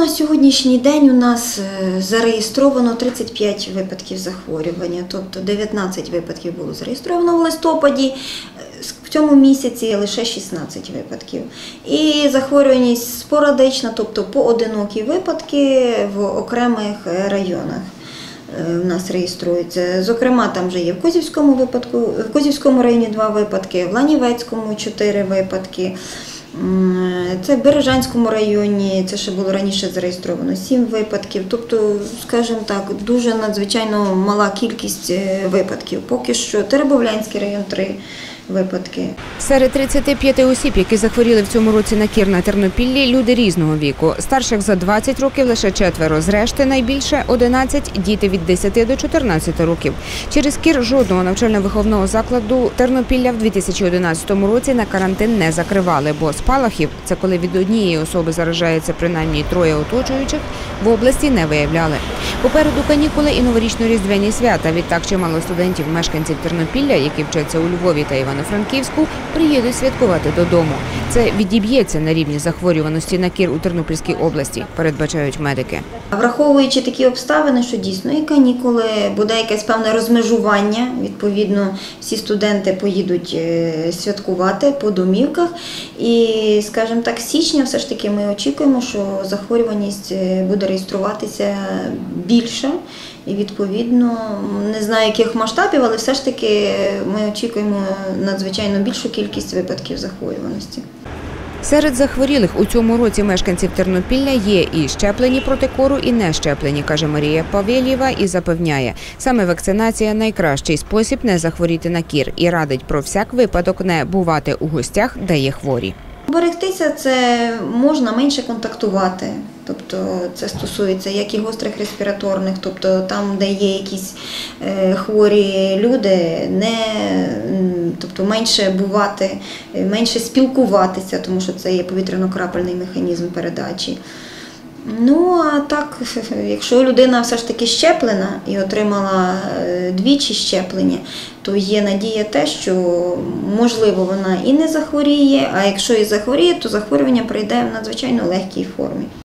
На сьогоднішній день у нас е, зареєстровано 35 випадків захворювання, тобто 19 випадків було зареєстровано в листопаді. е, В цьому місяці лише 16 випадків. І захворюваність спорадична, тобто поодинокі випадки в окремих е, районах. В нас реєструється. Зокрема, там вже є в Козівському випадку, в Козівському районі два випадки, в Ланівецькому чотири випадки. Це в Бережанському районі, це ще було раніше зареєстровано сім випадків. Тобто, скажімо так, дуже надзвичайно мала кількість е, випадків. Поки що Теребовлянський район три випадки. Серед 35 осіб, які захворіли в цьому році на кір на Тернопіллі, люди різного віку. Старших за 20 років лише четверо. Зрешти найбільше 11 – діти від 10 до 14 років. Через кір жодного навчально-виховного закладу Тернопілля в 2011 році на карантин не закривали, бо спалахів – це коли від однієї особи заражається принаймні троє оточуючих, в області не виявляли. Попереду канікули і новорічно-різдвяні свята. Відтак чимало студентів, мешканців Тернопілля, які вчаться у Львові та Івано-Франківську, приїдуть святкувати додому. Це відіб'ється на рівні захворюваності на кір у Тернопільській області, передбачають медики. Враховуючи такі обставини, що дійсно і канікули, буде якесь певне розмежування. Відповідно, всі студенти поїдуть е, святкувати по домівках. І, скажімо так, з січня все ж таки ми очікуємо, що захворюваність е, буде реєструватися більше. І відповідно не знаю яких масштабів, але все ж таки ми очікуємо надзвичайно більшу кількість випадків захворюваності. Серед захворілих у цьому році мешканців Тернопілля є і щеплені проти кору, і не щеплені, каже Марія Павєлєва і запевняє, саме вакцинація найкращий спосіб не захворіти на кір і радить про всяк випадок не бувати у гостях, де є хворі. Берегтися це можна менше контактувати. Тобто це стосується як і гострих респіраторних, тобто там, де є якісь е, хворі люди, не, тобто менше бувати, е, менше спілкуватися, тому що це є повітряно-крапельний механізм передачі. Ну, а так, якщо людина все ж таки щеплена і отримала е, двічі щеплення, то є надія те, що можливо вона і не захворіє, а якщо і захворіє, то захворювання прийде в надзвичайно легкій формі.